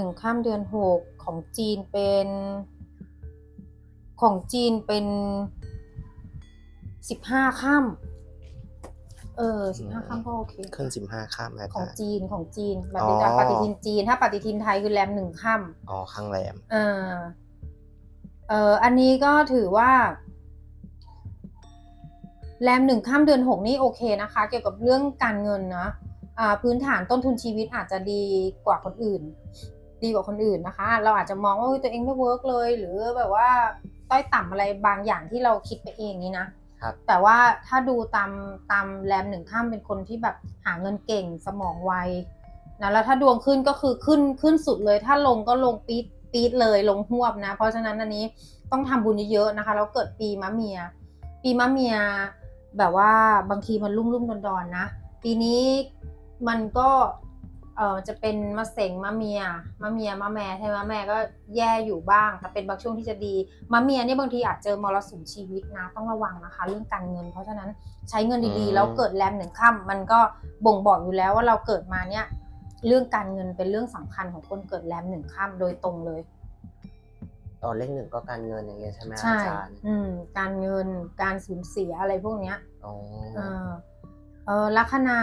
นึ่งข้ามเดือนหกของจีนเป็น ของจีนเป็นสิบห้าข้ามเออสิบห้าข้ามก็โอเคขึ้นสิบห้าข้ามนะของจ๊ะจีนของจีนแบบอ๋เป็นอการปฏิทินจีน ถ้าปฏิทินไทยคือแรมหนึ่งข้ามอ๋อข้างแรมเออเอออันนี้ก็ถือว่าแรมหนึ่งข้ามเดือนหกนี่โอเคนะคะ เกี่ยวกับเรื่องการเงินนะอ่าพื้นฐานต้นทุนชีวิตอาจจะดีกว่าคนอื่น ดีกว่าคนอื่นนะคะ เราอาจจะมองว่าเฮ้ยตัวเองไม่เวิร์กเลย หรือแบบว่าต้อยต่ำอะไรบางอย่างที่เราคิดไปเองนี้นะครับแต่ว่าถ้าดูตามตามแรมหนึ่งข้ามเป็นคนที่แบบหาเงินเก่งสมองไวนะแล้วถ้าดวงขึ้นก็คือขึ้นขึ้นสุดเลย ถ้าลงก็ลงปี๊ดปี๊ดเลยลงหวบนะ เพราะฉะนั้นอันนี้ต้องทำบุญเยอะๆนะคะแล้วเกิดปีมะเมีย ปีมะเมียแบบว่าบางทีมันรุ่มรุ่มๆดอนๆนะ ปีนี้มันก็ เออจะเป็นมะเสงมะเมียมะเมียมะแม่ใช่ไหมแม่ก็แย่อยู่บ้าง แต่เป็นบางช่วงที่จะดีมะเมียเนี่ยบางทีอาจเจอมรสุมชีวิตนะต้องระวังนะคะ เรื่องการเงิน เพราะฉะนั้นใช้เงินดีอืๆมแล้วเกิดแรมหนึ่งค่ำมันก็บ่งบอกอยู่แล้วว่าเราเกิดมาเนี่ย เรื่องการเงินเป็นเรื่องสำคัญของคนเกิดแรมหนึ่งค่ำโดยตรงเลยตอนเลขหนึ่งก็การเงินอย่างเงี้ยใช่ไหมใช่อาจารย์อืมการเงินการสูญเสียอะไรพวกเนี้ยอ๋อเออเออลัคนา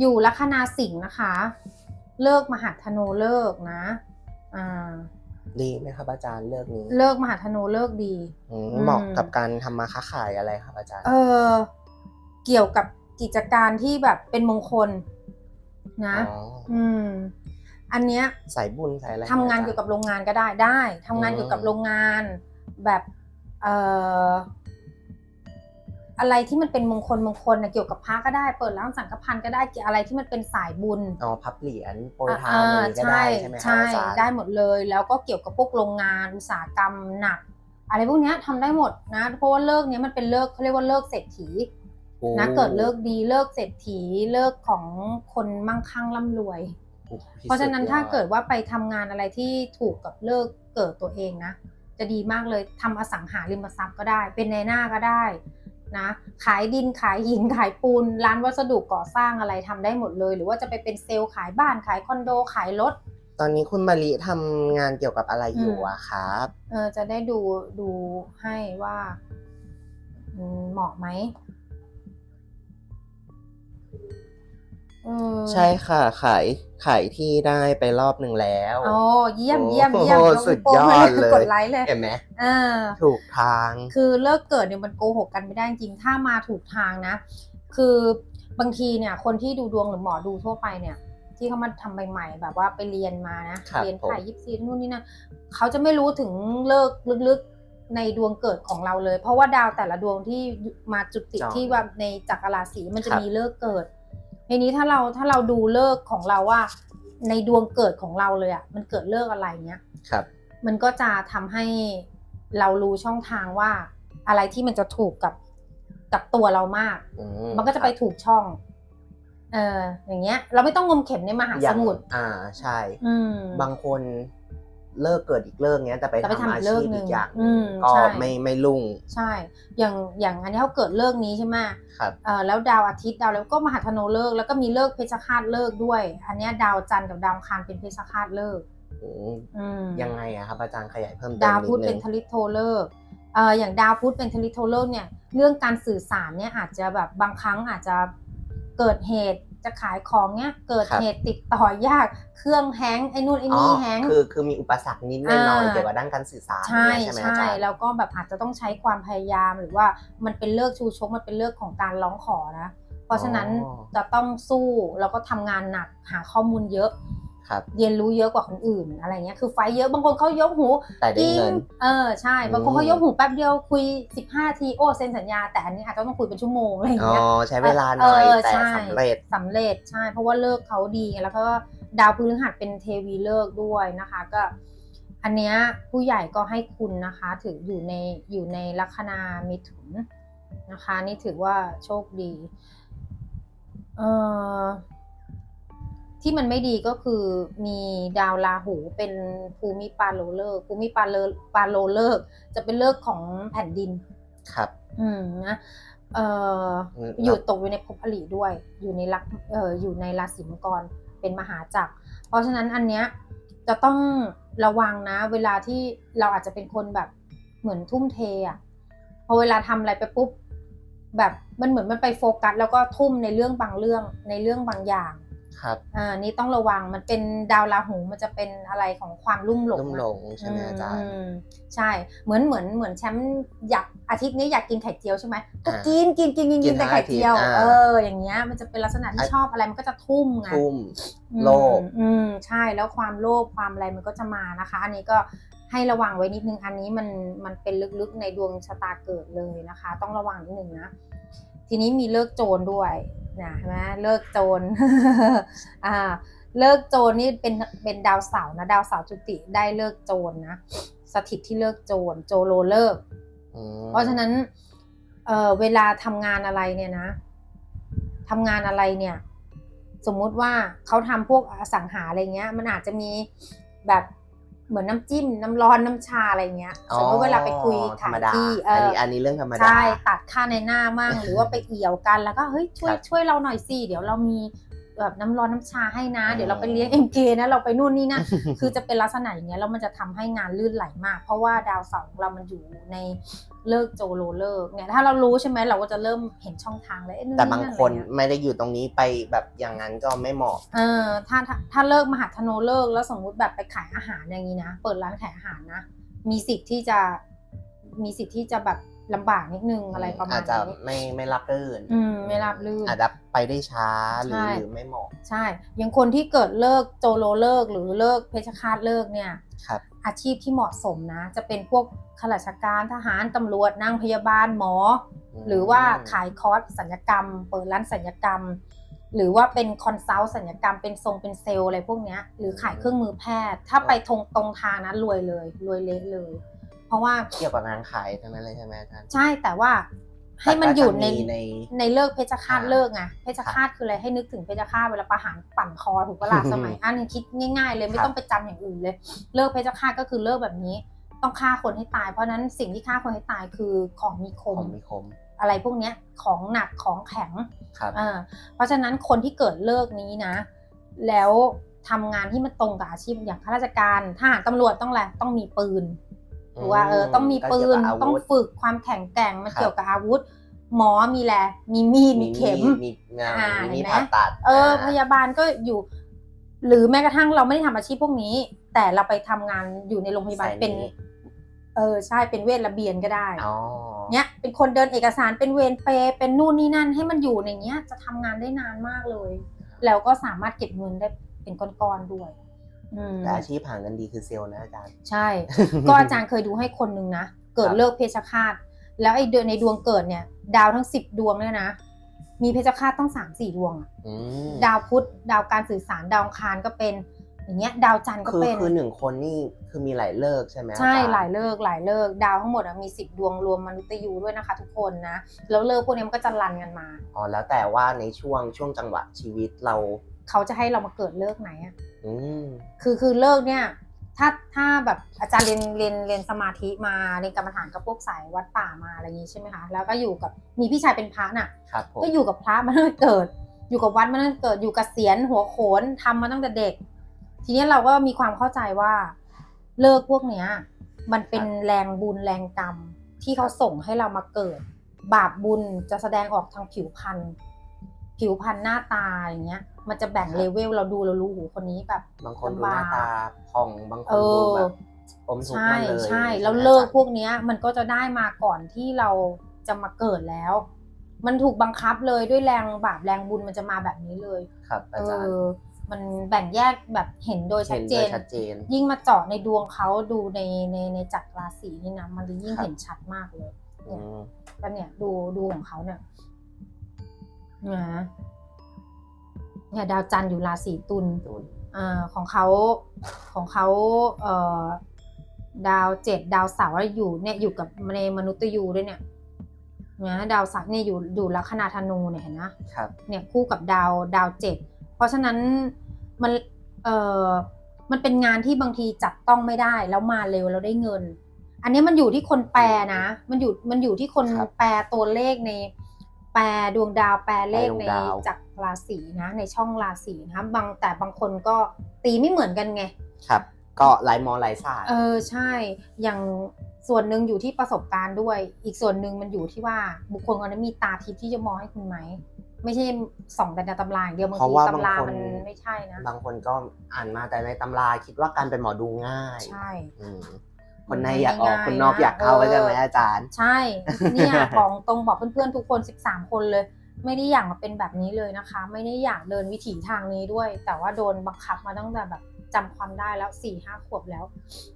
อยู่ลัคนาสิงห์นะคะ เลิกมหาธนูเลิกนะอ่าดีไหมครับอาจารย์เลิกนี้ เลิกมหาธนูเลิกดีอืมอืมเหมาะกับการทำมาค้าขายอะไรครับอาจารย์ เออ เกี่ยวกับกิจการที่แบบเป็นมงคล นะอ๋ออืม อันเนี้ยสายบุญสายอะไรทำงานเกี่ยวกับโรงงานก็ได้ได้ทำงานเกี่ยวกับโรงงานแบบ เอ่อ อะไรที่มันเป็นมงคลมงคลนะเกี่ยวกับพระก็ได้ เปิดร้านสังฆพันธ์ก็ได้เกี่ยวอะไรที่มันเป็นสายบุญอ๋อพับเหรียญโปรยทานอ่อะไรก็ได้ใช่ไหมครับใช่อาจารย์ได้หมดเลย แล้วก็เกี่ยวกับพวกโรงงานอุตสาหกรรมหนัก อะไรพวกเนี้ยทำได้หมดนะ เพราะว่าเลิกเนี้ยมันเป็นเลิกเขาเรียกว่าเลิกเศรษฐีโอ้นะเกิดเลิกดีเลิกเศรษฐีเลิกของคนมั่งคั่งร่ำรวยโอ้พิเพราะฉะนั้นสุดยอถ้าเกิดว่าไปทำงานอะไรที่ถูกกับเลิกเกิดตัวเองนะ จะดีมากเลยทำอสังหาริมทรัพย์ก็ได้ เป็นในหน้าก็ได้ นะขายดินขายหินขายปูน ร้านวัสดุก่อสร้างอะไรทำได้หมดเลย หรือว่าจะไปเป็นเซลล์ขายบ้านขายคอนโดขายรถตอนนี้คุณมาริทำงานเกี่ยวกับอะไรอยู่อืมอะครับ เออจะได้ดูดูให้ว่าอืมเหมาะไหม ใช่ค่ะ ขายขายที่ได้ไปรอบหนึ่งแล้วโอ้เยี่ยมเยี่ยมเยี่ยมโอ้ยกสุดโป้งยอดเลยกดไลค์เลยเห็นไหมเออถูกทาง คือเลิกเกิดเนี่ยมันโกหกกันไม่ได้จริงถ้ามาถูกทางนะ คือบางทีเนี่ย คนที่ดูดวงหรือหมอดูทั่วไปเนี่ย ที่เขามาทำใหม่ๆแบบว่าไปเรียนมานะครับเรียนผมถ่ายยิปซีนู่นนี่นะเขาจะไม่รู้ถึงเลิกลึกๆในดวงเกิดของเราเลย เพราะว่าดาวแต่ละดวงที่มาจุติที่ว่าในจักรราศีมันจะมีเลิกเกิด ทีนี้ถ้าเราถ้าเราดูเลิกของเราว่า ในดวงเกิดของเราเลยอะ่ะมันเกิดเลิกอะไรเนี้ยครับ มันก็จะทำให้เรารู้ช่องทางว่า อะไรที่มันจะถูกกับกับตัวเรามากอืมันก็จะไปถูกช่อง เอออย่างเงี้ย เราไม่ต้องงมเข็มในมหาอสย่างมุทรอ่าใช่ อืมบางคน เลิกเกิดอีกเลิกเนี้ยแต่ไปแต่ไปทำทำอาอีกเลิชีกพหนึ่อีงกอย่างอืมก็ใช่ไม่ไม่รุ่งใช่ อย่างอย่างอันนี้เขาเกิดเลิกนี้ใช่ไหมครับเออแล้วดาวอาทิตย์ดาวแล้วก็มหาธนูเลิกแล้วก็มีเลิกเพชฌฆาตเลิกด้วย อันเนี้ยดาวจันทร์กับดาวอังคารเป็นเพชฌฆาตเลิกอืมอืมยังไงอะครับอาจารย์ขยายเพิ่มเติมดาวนิพุธดนึเป็นงทลิตโทเลิกเอ่ออย่างดาวพุธเป็นทลิตโทเลิกเนี่ยเรื่องการสื่อสารเนี่ยอาจจะแบบบางครั้งอาจจะเกิดเหตุ จะขายของเนี่ยเกิดเหตุติดต่อยากเครื่องแฮงก์ไอ้นู่นไอ้อ๋อนี่แฮงก์คือคือมีอุปสรรคนิดหน่อยอ่าเกี่ยวกับด้านการสื่อสารใช่เนี่ยใช่ไหมอาใช่จารย์แล้วก็แบบอาจจะต้องใช้ความพยายามหรือว่ามันเป็นเลิกชูชกมันเป็นเลิกของการร้องขอนะ เพราะฉะนั้นอ๋อจะต้องสู้แล้วก็ทำงานหนักหาข้อมูลเยอะ ครับ เรียนรู้เยอะกว่าคนอื่นอะไรเงี้ยคือไฟเยอะบางคนเขายกหูแต่ได้เงิน เออใช่บางคนอืมเขายกหูแป๊บเดียวคุย 15 ทีโอ้เซ็นสัญญา แต่อันนี้อาจจะต้องคุยเป็นชั่วโมงอะไรอย่างอ๋อเงี้ย ใช้เวลาหน่อยเออแต่ใช่ สำเร็จ สำเร็จใช่ เพราะว่าเลิกเขาดีไงแล้วก็ดาวพฤหัสเป็นเทวีเลิกด้วยนะคะ ก็ อันเนี้ยผู้ใหญ่ก็ให้คุณนะคะ ถืออยู่ในอยู่ในลัคนามิถุนนะคะ นี่ถือว่าโชคดี เอ่อ ที่มันไม่ดีก็คือมีดาวราหูเป็นภูมิปาโลเลิกษ์ภูมิปาเลปาโลเลิกษ์จะเป็นเลิกษ์ของแผ่นดิน ครับ อืมนะเอ่ออืมอยู่ตกอยู่ในภพอริด้วย อยู่ในลักเอ่ออยู่ในราศีมังกรเป็นมหาจักร เพราะฉะนั้นอันเนี้ยจะต้องระวังนะ เวลาที่เราอาจจะเป็นคนแบบเหมือนทุ่มเทอะพอเวลาทำอะไรไปปุ๊บแบบมันเหมือนมันไปโฟกัสแล้วก็ทุ่มในเรื่องบางเรื่องในเรื่องบางอย่าง ครับอ่านี่ต้องระวังมันเป็นดาวราหูมันจะเป็นอะไรของความลุ่มหลงลุ่มอะหลงใช่ไหมอาจารย์อืมใช่เหมือนเหมือนเหมือนแชมป์อยากอาทิตย์นี้อยากกินไข่เจียวใช่ไหมก็อ่ากินกินกินกินกิกินนแต่ทั้งไข่เจียวอาทิตย์อ่าเอออย่างเงี้ยมันจะเป็นลักษณะที่อะชอบอะไรมันก็จะทุ่มไงทุ่มอืมโลภอืมใช่แล้วความโลภความอะไรมันก็จะมานะคะ อันนี้ก็ให้ระวังไว้นิดนึงอันนี้มันมันเป็นลึกๆในดวงชะตาเกิดเลยนะคะ ต้องระวังนิดนึงนะ ทีนี้มีเลิกโจรด้วยนะเห็นไหมเลิกโจรอ่าเลิกโจรนี่เป็นเป็นดาวเสาร์นะดาวเสาร์จุติได้เลิกโจรนะสถิตที่เลิกโจรโจโรเลิกอืมเพราะฉะนั้นเออเวลาทำงานอะไรเนี่ยนะทำงานอะไรเนี่ย สมมุติว่าเขาทำพวกอสังหาอะไรเงี้ย มันอาจจะมีแบบ เหมือนน้ำจิ้มน้ำร้อนน้ำชาอะไรเงี้ยสมมติเวลาไปคุยธรขารมยดาที่เออันอนี้อันนี้เรื่องธรรมดาใช่ตัดค่าในหน้ามั่งหรือว่าไปเอี่ยวกันแล้วก็เฮ้ยช่วยครับช่วยเราหน่อยสิเดี๋ยวเรามี แบบน้ำร้อนน้ำชาให้นะอืมเดี๋ยวเราไปเลี้ยงเอ็มเนะเราไปนู่นนี่นะคือจะเป็นลักษณะอย่างเงี้ยแล้วมันจะทำให้งานลื่นไหลมาก เพราะว่าดาวเสาร์ของเรามันอยู่ในเลิกโจโลเลิกเนี่ยถ้าเรารู้ใช่ไหมเราก็จะเริ่มเห็นช่องทางเลยเอ๊ะแต่บางคนอะไรเงี้ยไม่ได้อยู่ตรงนี้ไปแบบอย่างนั้นก็ไม่เหมาะเออถ้าถ้าถ้าเลิกมหาธโนเลิกแล้วสมมุติแบบไปขายอาหารอย่างนี้นะ เปิดร้านขายอาหารนะ มีสิทธิ์ที่จะมีสิทธิ์ที่จะแบบ ลำบากนิดนึงอะไรประมาอาณจจะนี้ไม่ไม่รับรื่นอืมไม่ราบลื่น อาจจะไปได้ช้าหรือใช่ หรือไม่เหมาะใช่อย่างคนที่เกิดเลิกโจโลเลิกหรือเลิกเพชฌฆาตเลิกเนี่ย ครับ อาชีพที่เหมาะสมนะ จะเป็นพวกข้าราชการทหารตำรวจนางพยาบาลหมอ หรือว่าขายคอร์สสัญญกรรม เปิดร้านสัญญกรรม หรือว่าเป็นคอนซัลท์สัญญกรรมเป็นทรงเป็นเซลล์อะไรพวกเนี้ยหรือขายเครื่องมือแพทย์ ถ้าไปตรงตรงทางนั้นรวยเลย รวยเละเลย เพราะว่าเกี่ยวกับงานขายทั้งนั้นเลยใช่ไหมอาจารย์ใช่แต่ว่าให้มันอยู่ในแต่ก็จะมีในในเลิกเพชฌฆาตอ่าเลิกไงเพชฌฆาตคืออะไรให้นึกถึงเพชฌฆาตเวลาประหารปั่นคอถูกปะล่ะสมัยอันนี้คิดง่าย ๆ เลยไม่ครับต้องไปจำอย่างอื่นเลย เลิกเพชฌฆาตก็คือเลิกแบบนี้ ต้องฆ่าคนให้ตาย เพราะฉะนั้นสิ่งที่ฆ่าคนให้ตายคือของมีคผมมมีคม อะไรพวกเนี้ยของหนักของแข็งครับอ่าเพราะฉะนั้นคนที่เกิดเลิกนี้นะ แล้วทำงานที่มันตรงกับอาชีพอย่างข้าราชการทหารตำรวจต้องอะไรต้องมีปืน หรือว่าเออต้องมีปืนก็เกี่ยวกับอาวุธต้องฝึกความแข็งแกร่งมันครับเกี่ยวกับอาวุธ หมอมีแหละมีมีดมีเข็มมีงานอ่ามีเห็นไหมผ่าตัดเออพยาบาลก็อยู่ หรือแม้กระทั่งเราไม่ได้ทำอาชีพพวกนี้ แต่เราไปทำงานอยู่ในโรงพยาบาลสายนี้เป็น เออใช่เป็นเวชระเบียนก็ได้อ๋อเนี้ยเป็นคนเดินเอกสารเป็นเวรเปรย์เป็นนู่นนี่นั่นให้มันอยู่ในเนี้ย จะทำงานได้นานมากเลย แล้วก็สามารถเก็บเงินได้เป็นก้อนๆด้วยอืม แต่อาชีพหาเงินดีคือเซลล์นะอาจารย์ ใช่ ก็อาจารย์เคยดูให้คนหนึ่งนะ เกิดครับเลิกเพชฌฆาต แล้วไอ้เดือนในดวงเกิดเนี่ย ดาวทั้งสิบดวงเนี่ยนะ มีเพชฌฆาตต้องสามสี่ดวงอะอืมดาวพุธดาวการสื่อสารดาวอังคารก็เป็นอย่างเงี้ยดาวจันทร์ก็คือเป็นคือหนึ่งคนนี่คือมีหลายเลิกใช่ไหมใช่อจรหลายเลิกหลายเลิกดาวทั้งหมดอะมีสิบดวงรวมมนุษย์ยูด้วยนะคะ ทุกคนนะแล้วเลิกพวกนี้มันก็จะรันกันมาอ๋อแล้วแต่ว่าในช่วงช่วงจังหวะชีวิตเรา เขาจะให้เรามาเกิดเลิกไหนอะอืม คือคือเลิกเนี่ย ถ้าถ้าแบบอาจารย์เรียนเรียนเรียนสมาธิมาเรียนกรรมฐานกับพวกสายวัดป่ามาอะไรอย่างนี้ใช่ไหมคะแล้วก็อยู่กับมีพี่ชายเป็นพระน่ะครับผมก็อยู่กับพระมาตั้งแต่เกิด อยู่กับวัดมาตั้งแต่เกิดอยู่กับเสียนหัวโขนทำมาตั้งแต่เด็ก ทีนี้เราก็มีความเข้าใจว่าเลิกพวกเนี้ย มันเป็นแรงบุญแรงกรรมที่เขาส่งให้เรามาเกิด บาปบุญจะแสดงออกทางผิวพรรณผิวพรรณหน้าตาอย่างเงี้ย มันจะแบ่งเลเวลเราดูเรารู้หูคนนี้แบบบางคนดูลำหบากน้าตาผ่องบางคเอนดูอแบบอมทุกข์ใช่มาเลยใช่ไหมแล้วเลิกอาจารย์พวกเนี้ย มันก็จะได้มาก่อนที่เราจะมาเกิดแล้ว มันถูกบังคับเลยด้วยแรงบาปแรงบุญมันจะมาแบบนี้เลย ครับเออาจารย์อมันแบ่งแยกแบบเห็นโดยชัเห็ดนเจโดยนชัดเจน ยิ่งมาเจาะในดวงเขาดูในในในจักรราศีนี่นะมันจะยิ่งครับเห็นชัดมากเลยอืมก็เนี่ยดูดูของเขาเนี่ยนะ เนี่ยดาวจันทร์อยู่ราศีตุลดูอ่าของเขาของเขาเอ่อดาวเจ็ดดาวเสาร์อยู่เนี่ยอยู่กับในมนุษย์ยูด้วยเนี่ยนะดาวเสาร์เนี่ยอยู่อยู่ลัคนาธนูเนี่ยเห็นนะครับเนี่ยคู่กับดาวดาวเจ็ดเพราะฉะนั้นมันเอ่อมันเป็นงานที่บางทีจับต้องไม่ได้แล้วมาเร็วแล้วได้เงิน อันนี้มันอยู่ที่คนแปลนะ มันอยู่มันอยู่ที่คนครับแปลตัวเลขใน แปลดวงดาวแปลเลขแปลดวงในดาวจาก ราศีนะในช่องราศีนะคะบางแต่บางคนก็ตีไม่เหมือนกันไง ครับ ก็หลายมอหลายศาสตร์เออใช่อย่างส่วนหนึ่งอยู่ที่ประสบการณ์ด้วย อีกส่วนหนึ่งมันอยู่ที่ว่าบุคคลคนนั้นมีตาทิพย์ที่จะมองให้คุณไหม ไม่ใช่ส่องแต่ในตำราอย่างเดียวบางเพราะทีว่าตำราบางคนมันไม่ใช่นะ บางคนก็อ่านมาแต่ในตำราคิดว่าการเป็นหมอดูง่าย ใช่อืมคนในอยากออกง่ายๆคนนอกอยากเข้านะใช่ไหมเออออาจารย์ ใช่ เนี่ยบอกตรงบอกเพื่อนๆทุกคน 13 คนเลย ไม่ได้อยากมาเป็นแบบนี้เลยนะคะ ไม่ได้อยากเดินวิถีทางนี้ด้วย แต่ว่าโดนบังคับมาตั้งแต่แบบจำความได้แล้ว4ี่ห้าขวบแล้ว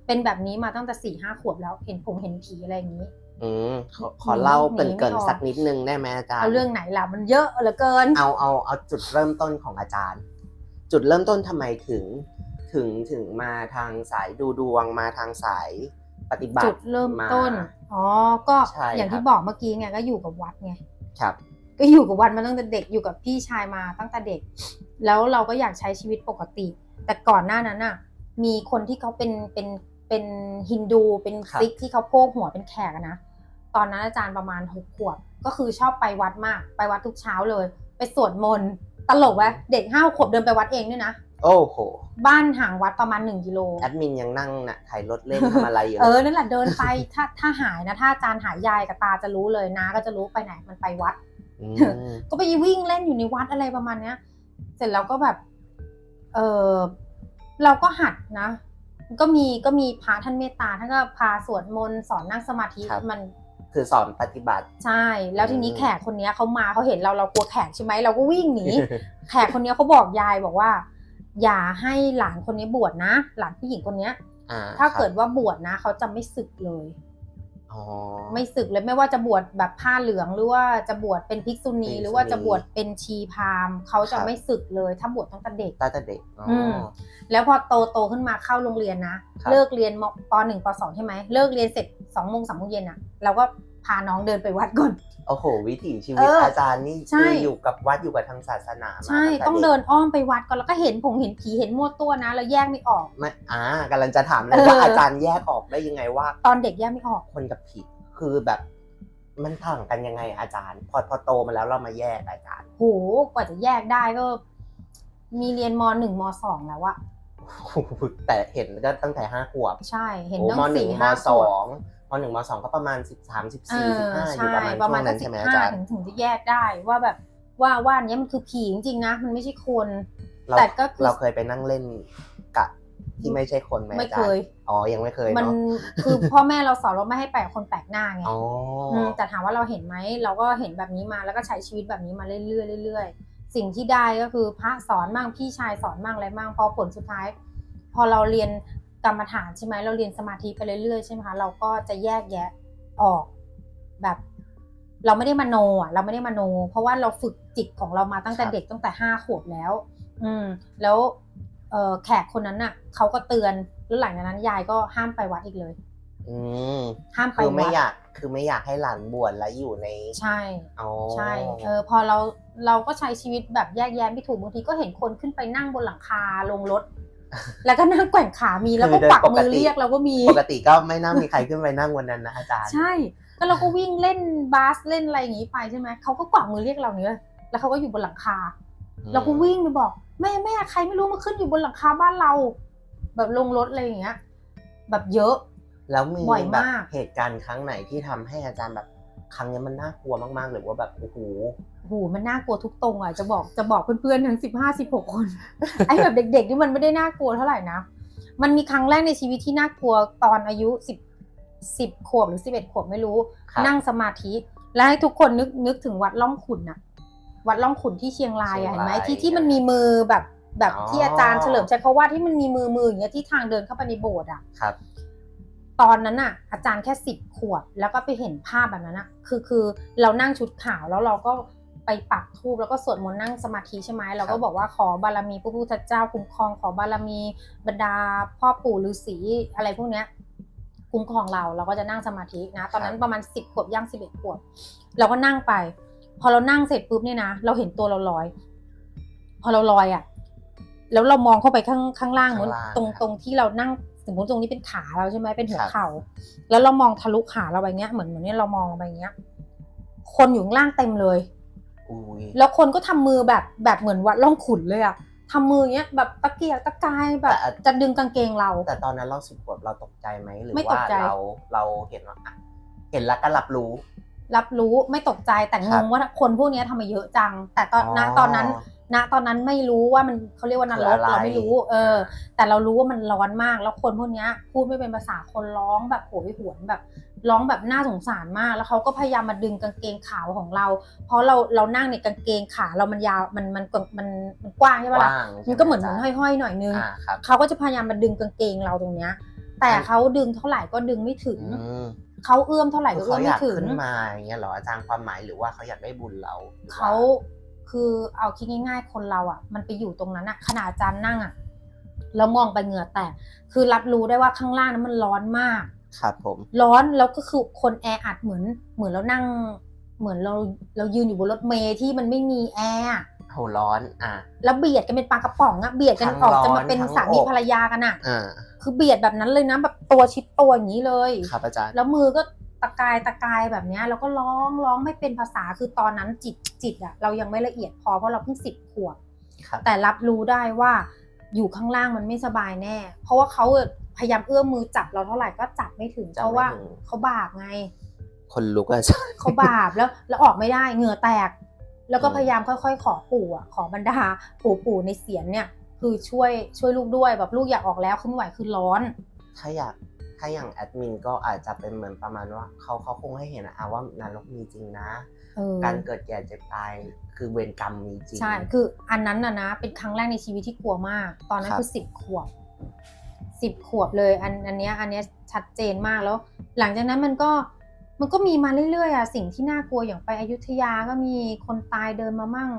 เป็นแบบนี้มาตั้งแต่4ี่ห้าขวบแล้ว เห็นผมเห็นผีอะไรอย่างนี้ อืมขอขอเล่าหนีเกรินไม่เกินออกสักนิดนึงได้ไหมอาจารย์เอาเรื่องไหนล่ะมันเยอะเหลือเกิน เอาเอาเอาจุดเริ่มต้นของอาจารย์ จุดเริ่มต้นทำไมถึง ถึงถึงมาทางสายดูดวงมาทางสายปฏิบัติจุดเริ่มต้นมาอ๋อ ก็ใช่อย่างคที่รับบอกเมื่อกี้ไงก็อยู่กับวัดไง ครับ ก็อยู่กับวัดมาตั้งแต่เด็กอยู่กับพี่ชายมาตั้งแต่เด็ก แล้วเราก็อยากใช้ชีวิตปกติ แต่ก่อนหน้านั้นน่ะ มีคนที่เขาเป็นเป็นเป็นฮินดูเป็นครับซิกที่เขาโพกหัวเป็นแขกอะนะตอนนั้นอาจารย์ประมาณหกขวบก็คือชอบไปวัดมาก ไปวัดทุกเช้าเลย ไปสวดมนต์ตลกไหมเด็กห้าขวบเดินไปวัดเองด้วยนะโอ้โห บ้านห่างวัดประมาณหนึ่งกิโล แอดมินยังนั่งน่ะถ่ายรถเล่นทำอะไรอยู่เออ นั่นแหละเดินไป ถ้าถ้าหายนะ ถ้าอาจารย์หายยายกับตาจะรู้เลยนะ ก็จะรู้ไปไหนมันไปวัดม ก็ไปวิ่งเล่นอยู่ในวัดอะไรประมาณเนี้ย เสร็จแล้วก็แบบ เออเราก็หัดนะ ก็มีก็มีพระท่านเมตตาท่านก็พาสวดมนต์สอนนั่งสมาธิครับมัน คือสอนปฏิบัติ ใช่ แล้วทีนี้อืมแขกคนเนี้ยเขามาเขาเห็นเราเรากลัวแขกใช่ไหมเราก็วิ่งหนีแขกคนเนี้ยเขาบอกยายบอกว่า อย่าให้หลานคนนี้บวชนะ หลานผู้หญิงคนเนี้ยอ่ถ้าครับเกิดว่าบวชนะเขาจะไม่สึกเลยอ๋อ ไม่สึกเลยไม่ว่าจะบวชแบบผ้าเหลืองหรือว่าจะบวชเป็นภิกษุณีภิกษุณีหรือว่าจะบวชเป็นชีพราหมณ์เขาจะครับไม่สึกเลย ถ้าบวชตั้งแต่เด็กตั้งแต่เด็กอ๋ออมแล้วพอโตโตขึ้นมาเข้าโรงเรียนนะครับเลิกเรียนมปหนึ่งปสองใช่ไหมเลิกเรียนเสร็จสองโมงสามโมงเย็นอะเราก็พาน้องเดินไปวัดก่อน โอ้โหวิถีชีวิตเออออาจารย์นี่ใช่ คืออยู่กับวัดอยู่กับทางศาสนามาใช่ตั้แต่ต้องกเดินอ้อมไปวัดก่อนแล้วก็เห็นผงเห็นผีเห็นมั่วตัวนะแล้วแยกไม่ออก ไม่อ่ากำลังจะถามเลยเออ ว่าอาจารย์แยกออกได้ยังไงว่า ตอนเด็กแยกไม่ออก คนกับผีคือแบบมันต่างกันยังไงอาจารย์ พอพอโตมาแล้วเรามาแยกอาจารย์โหกว่าจะแยกได้ก็ มีเรียนมหนึ่งมสองแล้วอะแต่เห็นก็ตั้งแต่ห้าขวบใช่ เห็นโอ้ตั้งมหนึ่สี่งมห้าสขอวบง มหนึ่งมสองก็ประมาณสิบสามสิบเอสี่สิบอห้าอยู่ใช่ประมาณประช่มาวณงสันั้กนสิใช่บไหมอาห้าจารย์ถึงถึงจะแยกได้ว่าแบบว่าว่าอันเนี้ยมันคือผีจริงๆนะ มันไม่ใช่คนเราแต่ก็คือเราเคยไปนั่งเล่นกะที่ไม่ใช่คนไหมไม่อาจาเครยย์อ๋อยังไม่เคยมันเนาะคือพ่อแม่เราสอนเราไม่ให้ไปกับคนแปลกหน้าไงอ๋ออมแต่ถามว่าเราเห็นไหมเราก็เห็นแบบนี้มาแล้วก็ใช้ชีวิตแบบนี้มาเรื่อยๆเรื่อยๆสิ่งที่ได้ก็คือพระสอนมั่งพี่ชายสอนมั่งอะไรมั่งพอผลสุดท้าย พอเราเรียน กรรมฐานใช่ไหมเราเรียนสมาธิไปเรื่อยๆใช่ไหมคะเราก็จะแยกแยะออกแบบ เราไม่ได้มโนอะเราไม่ได้มโน เพราะว่าเราฝึกจิตของเรามาตั้งแต่ครับเด็กตั้งแต่ห้าขวบแล้ว อืม แล้วเอ่อแขกคนนั้นน่ะเขาก็เตือนแล้วหลังจากนั้นยายก็ห้ามไปวัดอีกเลย อืมห้ามไปคือไม่วัดอยากคือไม่อยากให้หลานบวชแล้วอยู่ใน ใช่อ๋อใช่เออพอเราเราก็ใช้ชีวิตแบบแยกแยะไม่ถูกบางทีก็เห็นคนขึ้นไปนั่งบนหลังคาลงรถ แล้วก็นั่งแกว่งขามีแล้วก็ปักมือเรียกเราก็มีปกติก็ไม่น่ามีใครขึ้นไปนั่งวันนั้นนะอาจารย์ ใช่ก็เราก็วิ่งเล่นบาสเล่นอะไรอย่างนี้ไปใช่ไหมเขาก็กวักมือเรียกเราเนี้ยแล้วเขาก็อยู่บนหลังคาเราก็วิ่งไปบอกแม่แม่ใครไม่รู้มาขึ้นอยู่บนหลังคาบ้านเรา แบบลงรถอะไรอย่างเงี้ย แบบเยอะ แล้วมีบ่อยแบบมากเหตุการณ์ครั้งไหนที่ทำให้อาจารย์แบบ ครั้งนี้มันน่ากลัวมากๆหรือว่าแบบโอ้โหโอ้โหมันน่ากลัวทุกตรงอะจะบอกจะบอกเพื่อนๆทั้งสิบห้าสิบหกคนไอ้แบบเด็กๆนี่มันไม่ได้น่ากลัวเท่าไหร่นะมันมีครั้งแรกในชีวิตที่น่ากลัวตอนอายุสิบสิบขวบหรือสิบเอ็ดขวบไม่รู้ครับนั่งสมาธิ แล้วให้ทุกคนนึกนึกถึงวัดล่องขุนน่ะ วัดล่องขุนที่เชียงรายอะเชีเห็ยงนไหมรายที่ที่มันมีมือแบบแบบอ๋อที่อาจารย์เฉลิมชัยเขาว่าดที่มันมีมือมืออย่างเงี้ยที่ทางเดินเข้าไปในโบสถ์อะครับ ตอนนั้นน่ะ อาจารย์แค่สิบขวบแล้วก็ไปเห็นภาพแบบนั้นน่ะคือคือเรานั่งชุดขาวแล้วเราก็ไปปักธูปแล้วก็สวดมนต์นั่งสมาธิใช่ไหมเราก็บอกว่าขอบารมีพระพุทธเจ้าคุ้มครองขอบารมีบรรดาพ่อปู่ฤาษีอะไรพวกเนี้ยคุ้มครองเราเราก็จะนั่งสมาธินะ ตอนนั้นประมาณสิบขวบย่างสิบเอ็ดขวบเราก็นั่งไป พอเรานั่งเสร็จปุ๊บเนี่ยนะเราเห็นตัวเราลอย พอเราลอยอะ แล้วเรามองเข้าไปข้างข้างล่างเหมือนข้างล่างตรงครับตรงที่เรานั่ง สมมติตรงนี้เป็นขาเราใช่ไหมเป็นหัวครับเข่า แล้วเรามองทะลุขาเราไปเงี้ยเหมือนเหมือนเนี่ยเรามองลงไปเงี้ย คนอยู่ข้างล่างเต็มเลยอุ้ยแล้วคนก็ทำมือแบบแบบเหมือนวัดล่องขุนเลยอะทำมืออย่างเงี้ยแบบตะเกียกตะกายแบบแต่จะดึงกางเกงเรา แต่ตอนนั้นเราสิบขวบเราตกใจไหมหรือไม่ตว่ากใจเราเราเห็นว่าอะเห็นแล้วก็รับรู้ รับรู้ไม่ตกใจแต่ครังบงว่าคนพวกเนี้ยทำไมเยอะจัง แต่ตอนณตอนนั้น ณตอนนั้นไม่รู้ว่ามันเขาเรียกว่านรกคืออะไรเราไม่รู้ เออ แต่เรารู้ว่ามันร้อนมาก แล้วคนพวกเนี้ยพูดไม่เป็นภาษาคนร้องแบบโหยหวนแบบร้องแบบน่าสงสารมาก แล้วเขาก็พยายามมาดึงกางเกงขาวของเรา เพราะเราเรานั่งในกางเกงขาเรามันยาวมันมันมันมันกว้างใช่กปะล่ะว้างมันก็เหมือนใช่มันไจ๊ะห้อยๆหน่อยนึงอ่าครับเขาก็จะพยายามมาดึงกางเกงเราตรงเนี้ย แต่เขาดึงเท่าไหร่ก็ดึงไม่ถึงอืมเขาเอื้อมเท่าไหร่คืก็อเอื้อเขามอไม่ยากถึงขึ้นมาอย่างเงี้ยเหรออาจารย์ความหมายหรือว่าเขาอยากได้บุญเราหรือว่เขา คือเอาคิดง่าย ๆ คนเราอะ มันไปอยู่ตรงนั้นอะขนาดอาจารย์นั่งอะแล้วมองไปเหงื่อแตกคือรับรู้ได้ว่าข้างล่างนั้นมันร้อนมาก ครับผม ร้อนแล้วก็คือคนแออัดเหมือน เหมือนเรานั่ง เหมือนเราเรายืนอยู่บนรถเมล์ที่มันไม่มีแอร์อะโหร้อนอ่าแล้วเบียดกันเป็นปลากระป๋องอะเบียดกันทั้งออกจะร้มาอนเป็นทั้งสามีอบภรรยากันอะอ่าคือเบียดแบบนั้นเลยนะแบบตัวชิดตัวอย่างนี้เลย ครับอาจารย์แล้วมือก็ ตะกายตะกายแบบเนี้ยแล้วก็ร้องร้องไม่เป็นภาษาคือตอนนั้นจิตจิตอะเรายังไม่ละเอียดพอเพราะเราเพิ่งสิบขวบครับแต่รับรู้ได้ว่าอยู่ข้างล่างมันไม่สบายแน่ เพราะว่าเขาพยายามเอื้อมมือจับเราเท่าไหร่ก็จับไม่ถึงจับไม่เพราะว่าถึงเขาบาปไง คนลุกอะอาจารย์เขาบาปแล้วแล้วออกไม่ได้เหงื่อแตก แล้วก็อืมพยายามค่อยๆ ขอปู่อะขอบรรดาปู่ปู่ในเสียนเนี่ย คือช่วยช่วยลูกด้วยแบบลูกอยากออกแล้วคือไม่ไหวคือร้อน ถ้าอยาก ถ้าอย่างแอดมินก็อาจจะเป็นเหมือนประมาณว่าเขาเขาคงให้เห็นอะว่านรกมีจริงนะ เออการเกิดแก่เจ็บตายคือเวรกรรมมีจริง ใช่คืออันนั้นนะนะ เป็นครั้งแรกในชีวิตที่กลัวมาก ตอนนั้นครับคือสิบขวบสิบขวบเลยอันอันเนี้ยอันเนี้ยชัดเจนมากแล้ว หลังจากนั้นมันก็มันก็มีมาเรื่อยๆอะสิ่งที่น่ากลัวอย่างไปอยุธยาก็มีคนตายเดินมามั่ง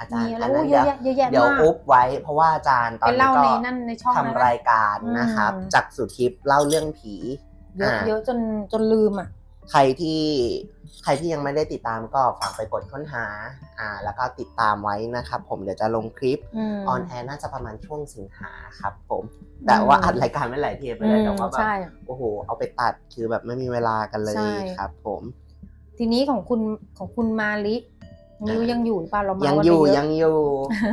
อาจารมีย์อะไรอันนั้นเยเดี๋ยวอะแยะเยอะแยะเดี๋ยวมากอุ๊บไว้ เพราะว่าอาจารย์ตอนไปนี้เล่าก็ในนั่นในช่องนั้นทำนะรายการนะครับอืมจากสุทิปเล่าเรื่องผีเยอะอ่าเยอะจนจนลืมอะใครที่ใครที่ยังไม่ได้ติดตามก็ฝากไปกดค้นหา อ่า แล้วก็ติดตามไว้นะครับ ผมเดี๋ยวจะลงคลิปอืมออนแอร์น่าจะประมาณช่วงสิงหาครับ ผม แต่ว่าอัดรายการไม่หลายเทปไปเลยแต่ว่าแบบใช่โอ้โห เอาไปตัดคือแบบไม่มีเวลากันเลยใช่ครับ ผม ทีนี้ของคุณของคุณมาลิ ไม่รู้อ่ายัยังอยู่หรือเปล่าเรามายังวันอยู่ไปเะยังอยู่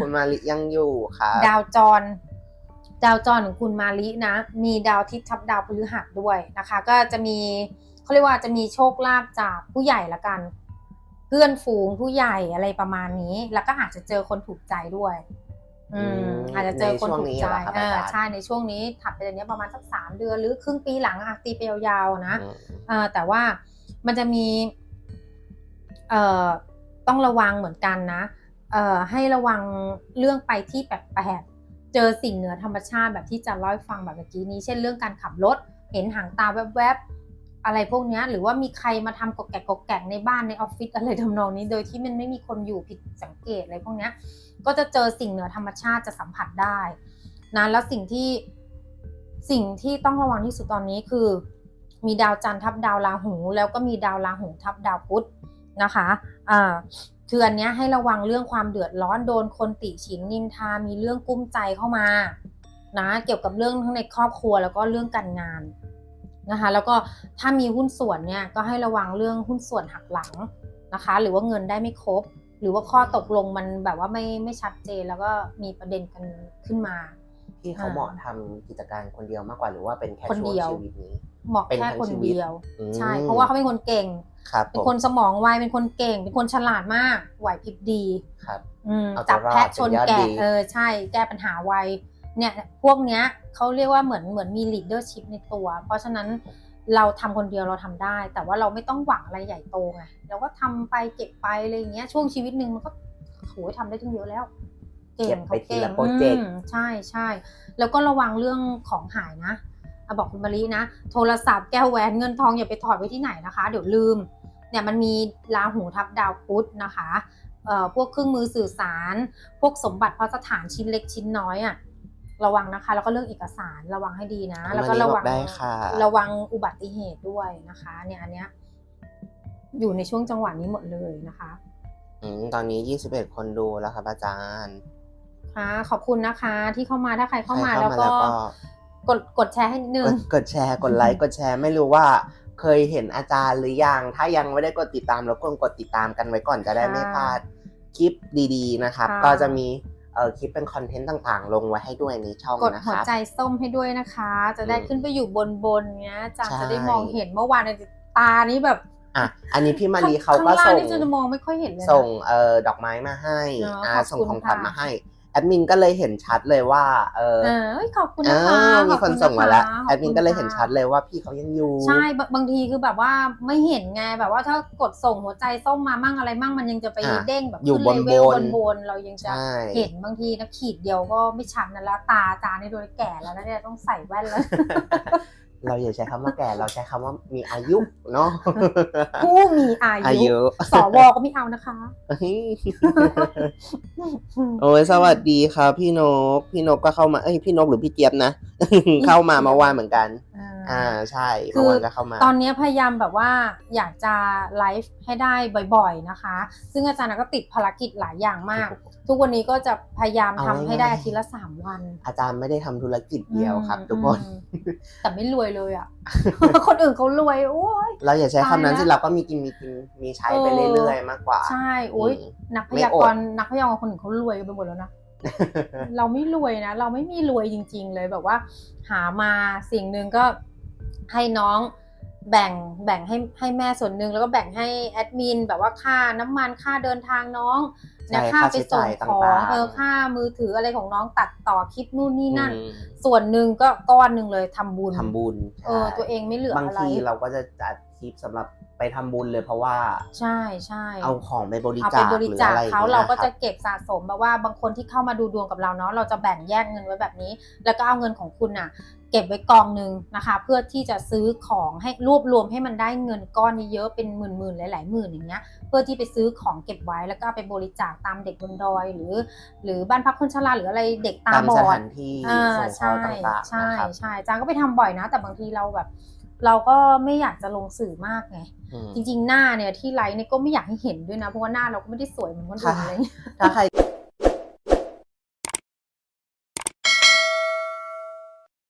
คุณมาลิยังอยู่ครับดาวจร ดาวจรของคุณมาลินะ มีดาวทิศทับดาวพฤหัสด้วยนะคะ ก็จะมีเขาเรียกว่าจะมีโชคลาภจากผู้ใหญ่ละกัน เพื่อนฝูงผู้ใหญ่อะไรประมาณนี้ แล้วก็อาจจะเจอคนถูกใจด้วย อืมอืมอาจจะเจอคนถูกใจในช่วงนี้เหรอครับเอออาจารย์ใช่ในช่วงนี้ถัดไปจากเนี้ยประมาณสักสามเดือนหรือครึ่งปีหลังอะตีไปยาวๆนะอืมเอ่อแต่ว่ามันจะมี เอ่อ ต้องระวังเหมือนกันนะเอ่อให้ระวังเรื่องไปที่แปลกๆเจอสิ่งเหนือธรรมชาติแบบที่จะเล่าให้ฟังแบบเมื่อกี้นี้ เช่นเรื่องการขับรถ เห็นหางตาแวบๆ อะไรพวกเนี้ยหรือว่ามีใครมาทำกกแกกกกแกกในบ้านในออฟฟิศอะไรทำนองนี้ โดยที่มันไม่มีคนอยู่ผิดสังเกตอะไรพวกเนี้ยก็จะเจอสิ่งเหนือธรรมชาติจะสัมผัสได้นะแล้วสิ่งที่สิ่งที่ต้องระวังที่สุดตอนนี้คือ มีดาวจันทร์ทับดาวราหู แล้วก็มีดาวราหูทับดาวพุธ นะคะอ่าคืออันเนี้ยให้ระวังเรื่องความเดือดร้อนโดนคนติฉินนินทา มีเรื่องกุ้มใจเข้ามานะเกี่ยวกับเรื่องทั้งในครอบครัวแล้วก็เรื่องการงานนะคะแล้วก็ถ้ามีหุ้นส่วนเนี่ยก็ให้ระวังเรื่องหุ้นส่วนหักหลังนะคะ หรือว่าเงินได้ไม่ครบ หรือว่าข้อตกลงมันแบบว่าไม่ไม่ชัดเจนแล้วก็มีประเด็นกันขึ้นมาที่เขาอ่าเหมาะทำกิจการคนเดียวมากกว่าหรือว่าเป็นแค่คนช่วงเดียวชีวิตนี้เหมาะเป็นแค่ทั้งคนชีวิตเดียวอืมใช่ เพราะว่าเขาเป็นคนเก่ง ครับเป็นผมคนสมองไวเป็นคนเก่ง เป็นคนฉลาดมากไหวพริบดีครับอืมเอาตัวจับแพะรอดชนเป็นยอดแกะดีเออใช่แก้ปัญหาไวเนี่ยพวกเนี้ยเขาเรียกว่าเหมือนเหมือนมี leadership ในตัว เพราะฉะนั้นเราทำคนเดียวเราทำได้ แต่ว่าเราไม่ต้องหวังอะไรใหญ่โตไงเราก็ทำไปเก็บไปอะไรอย่างเงี้ยช่วงชีวิตหนึ่งมันก็โหยทำได้ตั้งเยอะแล้ว เก่เก็บงไปเขาทีเก่งละโปรเจกต์อืมใช่ใช่แล้วก็ระวังเรื่องของหายนะอะบอกคุณมารีนะ โทรศัพท์แก้วแหวนเงินทองอย่าไปถอดไว้ที่ไหนนะคะ เดี๋ยวลืม เนี่ยมันมีราหูทับดาวพุธนะคะเอ่อพวกเครื่องมือสื่อสาร พวกสมบัติพระสถานชิ้นเล็กชิ้นน้อยอะระวังนะคะ แล้วก็เรื่องเอกสารระวังให้ดีนะคุณแล้วก็มารีระบวัอกได้ค่ะระวังอุบัติเหตุด้วยนะคะ เนี่ยอันเนี้ยอยู่ในช่วงจังหวะนี้หมดเลยนะคะอืมตอนนี้21คนดูแล้วครับอาจารย์ค่ะขอบคุณนะคะ ที่เข้ามาถ้าใครเข้ามาใครแล้วเข้ามาก็แล้วก็กดกดแชร์ให้นิดนึกงดกดแชร์กดไลค์กดแชร์ไม่รู้ว่า เคยเห็นอาจารย์หรือยัง ถ้ายังไม่ได้กดติดตามแล้วกดกดติดตามกันไว้ก่อนจะได้ค่ะไม่พลาดคลิปดีๆนะครับ ค่ะ ก็จะมีเออคลิปเป็นคอนเทนต์ต่างๆ ลงไว้ให้ด้วยในช่องกดนะคหัวรับ ใจส้มให้ด้วยนะคะ จะได้อืมขึ้นไปอยู่บนบนๆเงี้ยอาจารย์ใช่ จะได้มองเห็นเมื่อวานในตานี้แบบอะอันนี้พี่มารีเขาข้างก็ล่างส่ง นี่จะมองไม่ค่อยเห็นเลยนะ ส่งเอ่อดอกไม้มาให้เนอะอ่าขอบส่งคุณของขวัญค่ะ มาให้แอ ดมินก็เลยเห็นชัดเลยว่า เออเออเอ้ยขอบคุณเอนะคะอมีขอบคนณะะส่งมาแล้วขบแอดมินก็เลยเห็นค่ะชัดเลยว่าพี่เขายังอยู่ ใช่บางบางทีคือแบบว่าไม่เห็นไงแบบว่าถ้ากดส่งหัวใจส้มมามั่งอะไรมั่งมันยังจะไปอะเด้งแบบอยู่ขึ้นเลเวลบบนนๆบนๆเรายังจะใช่เห็นบางทีนะขีดเดียวก็ไม่ชัดนะแล้วตาอาจารย์นี่โดยแก่แล้วนะเนี่ยต้องใส่แว่นแล้ว เราอย่าใช้คำว่าแก่เราใช้คำว่ามีอายุเนาะผู้มีอาอายุ ยุ สวก็ไม่เอานะคะ โอ้ยสวัสดีครับพี่นก พี่นกก็เข้ามา เอ้ยพี่นกหรือพี่เจี๊ยบนะ เข้ามาเมื่อวานเหมือนกัน อ่า ใช่คืเมื่ออวานก็เข้ามา ตอนนี้พยายามแบบว่าอยากจะไลฟ์ให้ได้บ่อยๆนะคะ ซึ่งอาจารย์ก็ติดภารกิจหลายอย่างมาก ทุกวันนี้ก็จะพยายามเอาทำให้ได้ง่ายๆอาทิตย์ละสามวัน อาจารย์ไม่ได้ทำธุรกิจเดียวครับ ทุกคน อืมแต่ไม่รวยเลยอะ คนอื่นเขารวยโอ้ย เราอย่าใช้คำนั้นตายแล้วที่เราก็มีกินมีกินมีใช้ไปเออ เรื่อยๆมากกว่า ใช่โอ้ยอืมนักพไม่ยาอดกรณ์นักพยากรณ์คนอื่นเขารวยกันไปหมดแล้วนะ เราไม่รวยนะ เราไม่มีรวยจริง ๆ เลยแบบว่า หามาสิ่งหนึ่งก็ ให้น้องแบ่งแบ่งให้ให้แม่ส่วนหนึ่งแล้วก็แบ่งให้แอดมินแบบว่าค่าน้ำมันค่าเดินทางน้องใช่นะค่าค่าไปใช้ส่งจ่ายของต่างๆเออค่ามือถืออะไรของน้องตัดต่อคลิปนู่นนี่นั่นอืมส่วนหนึ่งก็ก้อนหนึ่งเลยทำบุญทำบุญเออใช่ตัวเองไม่เหลือบางอะไรทีเราก็จะจัดคลิปสำหรับไปทำบุญเลยเพราะว่า ใช่ใช่เอาของไปบริเอาจาไปคบริจาคหออะไรอย่งเขางี้ยเราก็คจะบเก็บสะสมแบบว่าบางคนที่เข้ามาดูดวงกับเราเนาะเราจะแบ่งแยกเงินไว้แบบนี้ แล้วก็เอาเงินของคุณน่ะ เก็บไว้กองหนึ่งนะคะ เพื่อที่จะซื้อของให้รวบรวมให้มันได้เงินก้อนเยอะๆเป็นหมื่นๆหลายๆหมื่นอย่างเงี้ยเพื่อที่ไปซื้อของเก็บไว้แล้วก็เอาไปบริจาคตามเด็กบนดอย หรือ หรือบ้านพักคนชราหรืออะไรเด็กตาตามบสอดถานที่อ่าส่งขใช่องต่างๆใช่นะครับใช่อาจารย์ก็ไปทำบ่อยนะ แต่บางทีเราแบบเราก็ไม่อยากจะลงสื่อมากไงอืมจริง ๆ หน้าเนี่ยที่ไลฟ์เนี่ยก็ไม่อยากให้เห็นด้วยนะ เพราะว่าหน้าเราก็ไม่ได้สวยเหมือนคนอื่นค่ะเลยถ้าใคร